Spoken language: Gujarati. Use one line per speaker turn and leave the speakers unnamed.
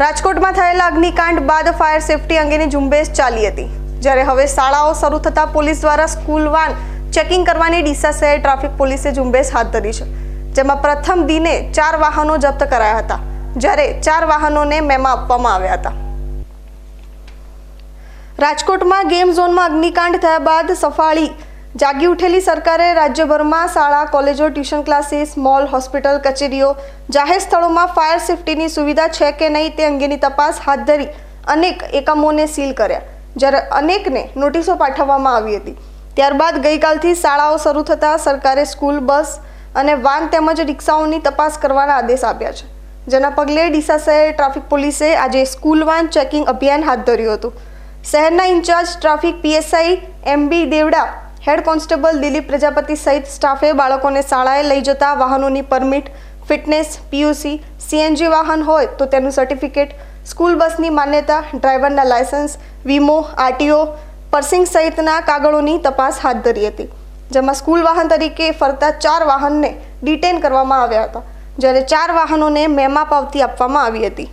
રાજકોટમાં થયેલા અગ્નિકાંડ બાદ ફાયર સેફટી અંગેની ઝુંબેશ ચાલી હતી. જ્યારે હવે શાળાઓ શરૂ થતાં પોલીસ દ્વારા સ્કૂલ વાન ચેકિંગ કરવાની ડીસા શહેર ટ્રાફિક પોલીસે ઝુંબેશ હાથ ધરી છે, જેમાં પ્રથમ દિને ચાર વાહનો જપ્ત કરાયા હતા, જ્યારે ચાર વાહનોને મેમા આપવામાં આવ્યા હતા. રાજકોટમાં ગેમ ઝોનમાં અગ્નિકાંડ થયા બાદ સફાળી જાગી ઉઠેલી સરકારે રાજ્યભરમાં શાળા, કોલેજો, ટ્યુશન ક્લાસીસ, મોલ, હોસ્પિટલ, કચેરીઓ, જાહેર સ્થળોમાં ફાયર સેફટીની સુવિધા છે કે નહીં તે અંગેની તપાસ હાથ ધરી અનેક એકમોને સીલ કર્યા, જ્યારે અનેકને નોટિસો પાઠવવામાં આવી હતી. ત્યારબાદ ગઈકાલથી શાળાઓ શરૂ થતાં સરકારે સ્કૂલ, બસ અને વાન તેમજ રિક્ષાઓની તપાસ કરવાના આદેશ આપ્યા છે. જેના પગલે ડીસા શહેર ટ્રાફિક પોલીસે આજે સ્કૂલ વાન ચેકિંગ અભિયાન હાથ ધર્યું હતું. શહેરના incharge traffic PSI MB Devda head constable Dilip Prajapati સહિત સ્ટાફે બાળકોને શાળાએ લઈ જતા વાહનોની પરમિટ, ફિટનેસ, પીયુસી, સીએનજી વાહન હોય તો તેનું સર્ટિફિકેટ, સ્કૂલ બસની માન્યતા, ડ્રાઈવરના લાયસન્સ, વીમો, આરટીઓ, પર્સિંગ સહિતના કાગળોની તપાસ હાથ ધરી હતી, જેમાં સ્કૂલ વાહન તરીકે ફરતા ચાર વાહનને ડિટેન કરવામાં આવ્યા હતા, જ્યારે ચાર વાહનોને મેમા પાવતી આપવામાં આવી હતી.